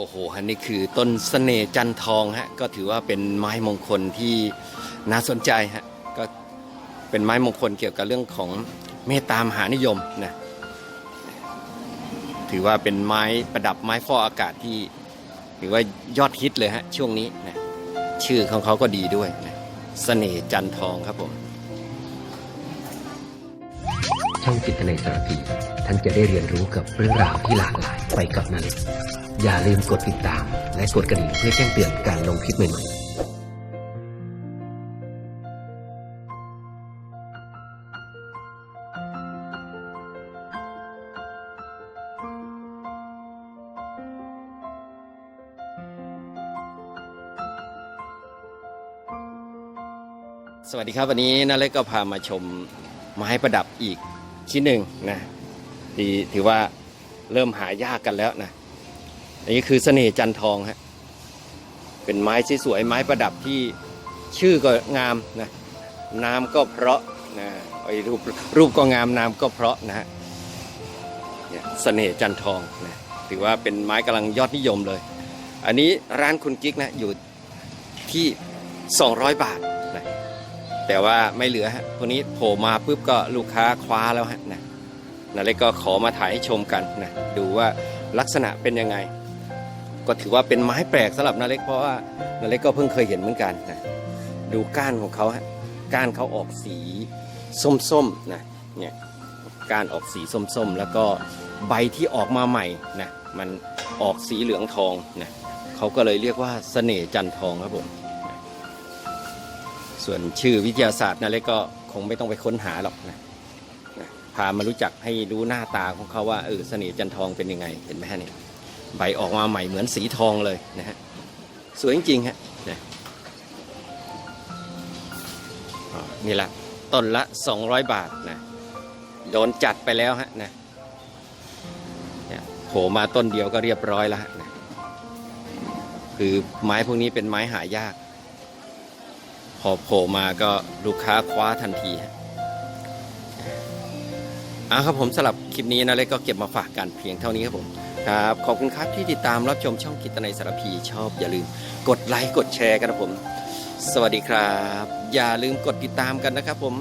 โอ้โหอันนี้คือต้นเสน่จันทองฮะก็ถือว่าเป็นไม้มงคลที่น่าสนใจฮะก็เป็นไม้มงคลเกี่ยวกับเรื่องของเมตตามหานิยมนะถือว่าเป็นไม้ประดับไม้ฟอกอากาศที่ถือว่ายอดฮิตเลยฮะช่วงนี้นะชื่อของเขาก็ดีด้วยนะเสน่จันทองครับผมช่องจิตในสารพี ท่านจะได้เรียนรู้กับเรื่องราวที่หลากหลายไปกับนาเล็กอย่าลืมกดติดตาม และกดกระดิ่งเพื่อแจ้งเตือนการลงคลิปใหม่ๆสวัสดีครับวันนี้นาเล็กก็พามาชมไม้ประดับอีกชิ้นหนึ่งนะ ที่ถือว่าเริ่มหายากกันแล้วนะอันนี้คือเสน่ห์จันทองฮะเป็นไม้สวยๆไม้ประดับที่ชื่อก็งามนะนามก็เพราะนะไอ้รูปรูปก็งามนามก็เพราะนะฮะเนี่ยเสน่ห์จันทองนะถือว่าเป็นไม้กำลังยอดนิยมเลย อันนี้ร้านคุณกิ๊กนะอยู่ที่ 200 บาทนะแต่ว่าไม่เหลือฮะพวกนี้โผล่มาปุ๊บก็ลูกค้าคว้าแล้วฮะนะ นาเล็กก็ขอมาถ่ายให้ชมกันนะดูว่าลักษณะเป็นยังไง ก็ถือว่าเป็นไม้แปลกสำหรับนาเล็กเพราะว่านาเล็กก็เพิ่งเคยเห็นเหมือนกันนะดูก้านของเขาฮะก้านเขาออกสีส้มๆนะเนี่ยก้านออกสีส้มๆ แล้วก็ใบที่ออกมาใหม่นะมันออกสีเหลืองทองนะเขาก็เลยเรียกว่าเสน่ห์จันทองครับผมส่วนชื่อวิทยาศาสตร์นาเล็กก็คงไม่ต้องไปค้นหาหรอกนะ พามารู้จักให้รู้หน้าตาของเขาว่าเออเสน่ห์จันทองเป็นยังไงเห็นไหมฮะเนี่ยใบออกมาใหม่เหมือนสีทองเลยนะฮะสวยจริงๆฮะนะอ๋อนี่ละต้นละ 200 บาทนะโดนจัดไปแล้วฮะนะเนี่ยโผล่มาต้นเดียวก็เรียบร้อยแล้วฮะนะคือไม้พวกนี้เป็นไม้หายาก พอโผล่มาก็ลูกค้าคว้าทันทีฮะ อะครับผมสำหรับคลิปนี้นะเล็กก็เก็บมาฝากกันเพียงเท่านี้ครับผมครับขอบคุณครับที่ติดตามรับชมช่องกิตนัยสารพีชอบอย่าลืม กดไลค์กดแชร์กันนะผม สวัสดีครับ อย่าลืมกดติดตามกันนะครับผม